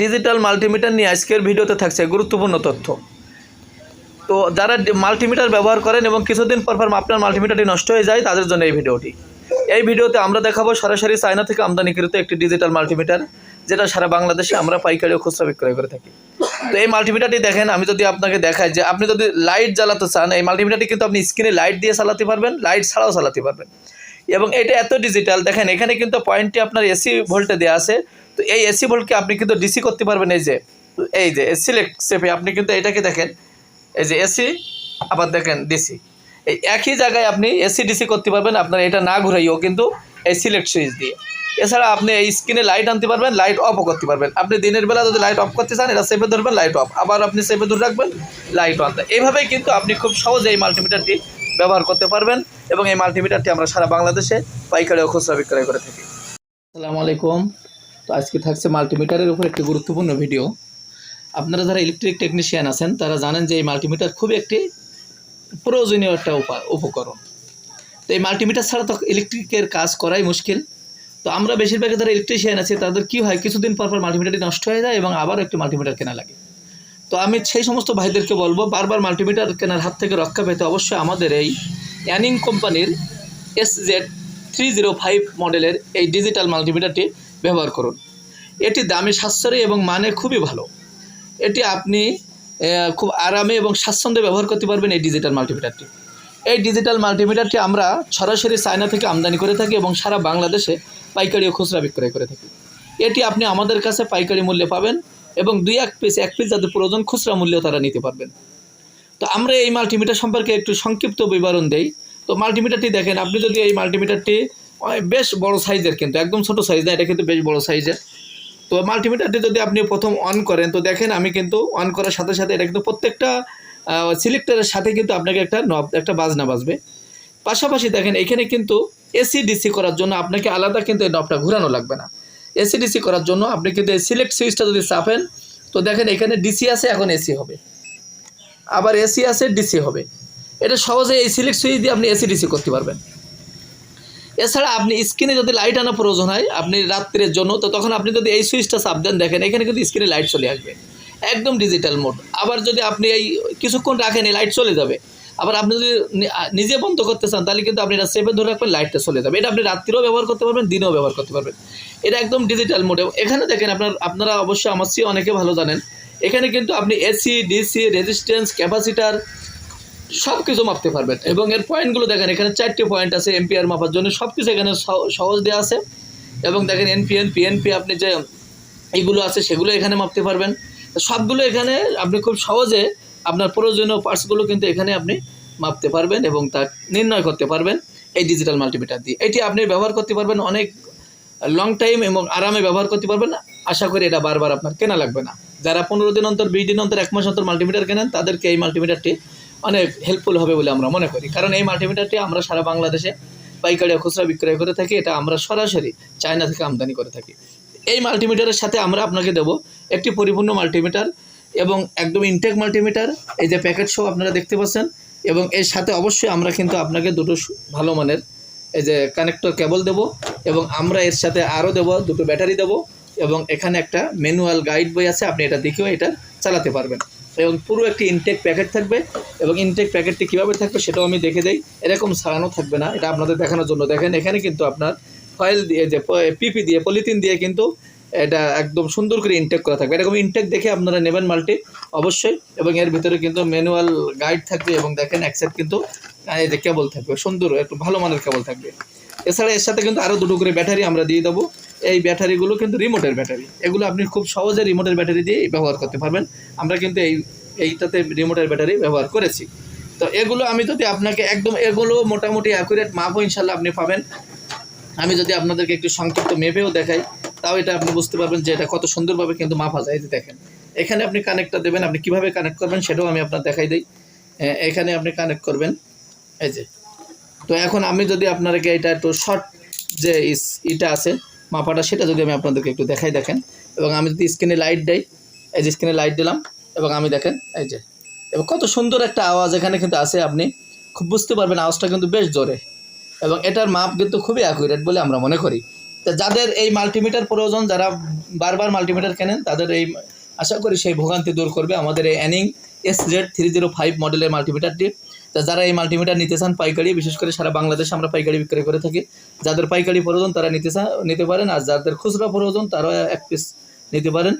Digital multimeter নিয়ে আজকের ভিডিওতে থাকছে গুরুত্বপূর্ণ তথ্য। তো যারা মাল্টিমিটার ব্যবহার করেন এবং কিছুদিন পর পর আপনার মাল্টিমিটারটি নষ্ট হয়ে যায়, তাদের জন্য এই ভিডিওটি। এই ভিডিওতে আমরা দেখাবো সরাসরি চায়না থেকে আমদানিকৃত একটি ডিজিটাল মাল্টিমিটার যেটা সারা বাংলাদেশে আমরা পাইকারি ও খুচরা বিক্রয় করে থাকি। তো এই মাল্টিমিটারটি দেখেন, আমি যদি আপনাকে দেখাই যে আপনি যদি লাইট জ্বালাতে চান, এই মাল্টিমিটারটি কিন্তু আপনি স্ক্রিনে লাইট দিয়ে চালাতে পারবেন লাইট ছাড়াও চালাতে পারবেন। এবং এটা এত ডিজিটাল দেখেন এখানে কিন্তু পয়েন্টটি আপনার এসি ভোল্টে দেওয়া আছে। তো এই এসি ভোল্টকে আপনি কিন্তু ডিসি করতে পারবেন, এই যে এই যে সিলেক্ট সেপে আপনি কিন্তু এটাকে দেখেন, এই যে এসি আবার দেখেন ডিসি এই একই জায়গায় আপনি এসি ডিসি করতে পারবেন, আপনার এটা না ঘুরাইও কিন্তু এই সিলেক্ট সুইচ দিয়ে। এছাড়া আপনি এই স্ক্রিনে লাইট আনতে পারবেন লাইট অফও করতে পারবেন। আপনি দিনের বেলা যদি লাইট অফ করতে চান, এটা সেপে ধরবেন লাইট অফ আবার আপনি সেপে ধরে রাখবেন লাইট অন এইভাবেই কিন্তু আপনি খুব সহজে এই মাল্টিমিটারটি ব্যবহার করতে পারবেন এবং এই মাল্টিমিটারটি আমরা সারা বাংলাদেশে পাইকারি ও খুচরা বিক্রয় করে থাকি। আসসালামু আলাইকুম। তো আজকে থাকছে মাল্টিমিটারের উপর একটি গুরুত্বপূর্ণ ভিডিও। আপনারা যারা ইলেকট্রিক টেকনিশিয়ান আছেন, তারা জানেন যে এই মাল্টিমিটার খুবই একটি প্রয়োজনীয় একটা উপা, উপকরণ। তো এই মাল্টিমিটার ছাড়া তো ইলেকট্রিকের কাজ করাই মুশকিল। তো আমরা বেশিরভাগ যারা ইলেকট্রিশিয়ান আছে, তাদের কী হয়, কিছুদিন পর পর মাল্টিমিটারটি নষ্ট হয়ে যায় এবং আবার একটি মাল্টিমিটার কেনা লাগে। তো আমি সেই সমস্ত ভাইদেরকে বলব, বারবার মাল্টিমিটার কেনার হাত থেকে রক্ষা পেতে অবশ্যই আমাদের এই অ্যানিং কোম্পানির S Z three zero five মডেলের এই ডিজিটাল মাল্টিমিটারটি ব্যবহার করুন। এটি দামি, সাশ্রয়ী এবং মানে খুবই ভালো। এটি আপনি খুব আরামে এবং স্বাচ্ছন্দ্যে ব্যবহার করতে পারবেন এই ডিজিটাল মাল্টিমিটারটি এই ডিজিটাল মাল্টিমিটারটি আমরা সরাসরি চায়না থেকে আমদানি করে থাকি এবং সারা বাংলাদেশে পাইকারি ও খুচরা বিক্রয় করে থাকি। এটি আপনি আমাদের কাছে পাইকারি মূল্যে পাবেন এবং দুই এক পিস এক পিস যাদের প্রয়োজন খুচরা মূল্যেও তারা নিতে পারবেন। তো আমরা এই মাল্টিমিটার সম্পর্কে একটু সংক্ষিপ্ত বিবরণ দেই। তো মাল্টিমিটারটি দেখেন, আপনি যদি এই মাল্টিমিটারটি বেশ বড় সাইজের কিন্তু, একদম ছোট সাইজ না, এটা কিন্তু বেশ বড় সাইজের তো মাল্টিমিটারটি যদি আপনি প্রথম অন করেন, তো দেখেন আমি কিন্তু অন করার সাথে সাথে এটা কিন্তু প্রত্যেকটা সিলেক্টারের সাথে কিন্তু আপনাকে একটা নব একটা বাজনা বাজবে। পাশাপাশি দেখেন, এখানে কিন্তু এসি ডিসি করার জন্য আপনাকে আলাদা কিন্তু এই নবটা ঘোরানো লাগবে না। এসি ডিসি করার জন্য আপনি কিন্তু এই সিলেক্ট সুইচটা যদি চাপেন, তো দেখেন এখানে ডিসি আছে, এখন এসি হবে। আবার এসি আছে ডিসি হবে। এটা সহজে এই সিলেক্ট সুইচ দিয়ে আপনি এসি ডিসি করতে পারবেন। এছাড়া আপনি স্ক্রিনে যদি লাইট আনা প্রয়োজন হয়, আপনি রাত্রের জন্য, তো তখন আপনি যদি এই সুইচটা চাপ দেন, দেখেন এখানে কিন্তু স্ক্রিনে লাইট চলে আসবে। একদম ডিজিটাল মোড আবার যদি আপনি এই কিছুক্ষণ রাখেন, এই লাইট চলে যাবে। আবার আপনি যদি নিজে বন্ধ করতে চান, তাহলে কিন্তু আপনি এটা সেভে ধরে রাখবেন লাইটটা চলে যাবে। এটা আপনি রাত্রিও ব্যবহার করতে পারবেন, দিনেও ব্যবহার করতে পারবেন। এটা একদম ডিজিটাল মোডে এখানে দেখেন আপনার, আপনারা অবশ্যই আমার চেয়ে অনেকে ভালো জানেন। এখানে কিন্তু আপনি এসি ডিসি রেজিস্ট্যান্স ক্যাপাসিটার সব কিছু মাপতে পারবেন। এবং এর পয়েন্টগুলো দেখেন, এখানে চারটি পয়েন্ট আছে এমপিআর মাপার জন্য। সব কিছু এখানে সহ- সহজ দেওয়া আছে। এবং দেখেন এনপিএন পিএনপি আপনি যে এইগুলো আছে, সেগুলো এখানে মাপতে পারবেন। সবগুলো এখানে আপনি খুব সহজে আপনার প্রয়োজনীয় পার্টসগুলো কিন্তু এখানে আপনি মাপতে পারবেন এবং তা নির্ণয় করতে পারবেন এই ডিজিটাল মাল্টিমিটার দিয়ে। এটি আপনি ব্যবহার করতে পারবেন অনেক লং টাইম এবং আরামে ব্যবহার করতে পারবেন আশা করি এটা বারবার আপনার কেনা লাগবে না। যারা পনেরো দিন অন্তর, বিশ দিন অন্তর, এক মাস অন্তর মাল্টিমিটার কেনেন, তাদেরকে এই মাল্টিমিটারটি অনেক হেল্পফুল হবে বলে আমরা মনে করি। কারণ এই মাল্টিমিটারটি আমরা সারা বাংলাদেশে পাইকারি খুচরা বিক্রয় করে থাকি, এটা আমরা সরাসরি চায়না থেকে আমদানি করে থাকি। এই মাল্টিমিটারের সাথে আমরা আপনাকে দেব একটি পরিপূর্ণ মাল্টিমিটার এবং একদম ইনটেক মাল্টিমিটার এই যে প্যাকেট সহ আপনারা দেখতে পাচ্ছেন, এবং এর সাথে অবশ্যই আমরা কিন্তু আপনাকে দুটো ভালো মানের এই যে কানেক্টর কেবল দেব এবং আমরা এর সাথে আরও দেব, দুটো ব্যাটারি দেব এবং এখানে একটা ম্যানুয়াল গাইড বই আছে, আপনি এটা দেখেও এটা চালাতে পারবেন। এবং পুরো একটি ইনটেক প্যাকেট থাকবে এবং ইনটেক প্যাকেটটি কীভাবে থাকবে সেটাও আমি দেখে দেই। এরকম সারানো থাকবে না, এটা আপনাদের দেখানোর জন্য। দেখেন, এখানে কিন্তু আপনার ফয়েল দিয়ে, যে পিপি দিয়ে পলিথিন দিয়ে কিন্তু এটা একদম সুন্দর করে ইনটেক করা থাকবে। এরকম ইনটেক দেখে আপনারা নেবেন মাল্টি, অবশ্যই। এবং এর ভিতরে কিন্তু ম্যানুয়াল গাইড থাকবে এবং দেখেন একসাথে কিন্তু, এই যে কেবল থাকবে, সুন্দর, একটু ভালো মানের কেবল থাকবে। এছাড়া এর সাথে কিন্তু আরও দুটো করে ব্যাটারি আমরা দিয়ে দেবো। এই ব্যাটারিগুলো কিন্তু রিমোটের ব্যাটারি। এগুলো আপনি খুব সহজে রিমোটের ব্যাটারি দিয়ে ব্যবহার করতে পারবেন। আমরা কিন্তু এই, এইটাতে রিমোটের ব্যাটারি ব্যবহার করেছি। তো এগুলো আমি যদি আপনাকে একদম, এগুলো মোটামুটি অ্যাকুরেট মাপও ইনশাল্লাহ আপনি পাবেন। আমি যদি আপনাদেরকে একটু সংক্ষিপ্ত মেপেও দেখাই, তাও এটা আপনি বুঝতে পারবেন যে এটা কত সুন্দরভাবে কিন্তু মাপা যায়। যে দেখেন, এখানে আপনি কানেক্টটা দেবেন, আপনি কীভাবে কানেক্ট করবেন সেটাও আমি আপনার দেখাই দিই। এখানে আপনি কানেক্ট করবেন। এই যে তো এখন আমি যদি আপনাকে এটা একটু শর্ট যে ইটা আছে, মাপাটা, সেটা যদি আমি আপনাদেরকে একটু দেখাই, দেখেন। এবং আমি যদি স্ক্রিনে লাইট দেই, এই যে স্ক্রিনে লাইট দিলাম, এবং আমি দেখেন, এই যে, এবং কত সুন্দর একটা আওয়াজ এখানে কিন্তু আছে আপনি, খুব বুঝতে পারবেন আওয়াজটা কিন্তু বেশ জোরে। এবং এটার মাপ কিন্তু খুবই অ্যাকুরেট বলে আমরা মনে করি। তা যাদের এই মাল্টিমিটার প্রয়োজন, যারা বারবার মাল্টিমিটার কেনেন, তাদের এই, আশা করি সেই ভোগান্তি দূর করবে আমাদের এই Aneng S Z three zero five মডেলের মাল্টিমিটারটি তা যারা এই মাল্টিমিটার নিতে চান পাইকারি, বিশেষ করে সারা বাংলাদেশে আমরা পাইকারি বিক্রি করে থাকি। যাদের পাইকারি প্রয়োজন তারা নিতে চান নিতে পারেন, আর যাদের খুচরা প্রয়োজন তারা এক পিস নিতে পারেন।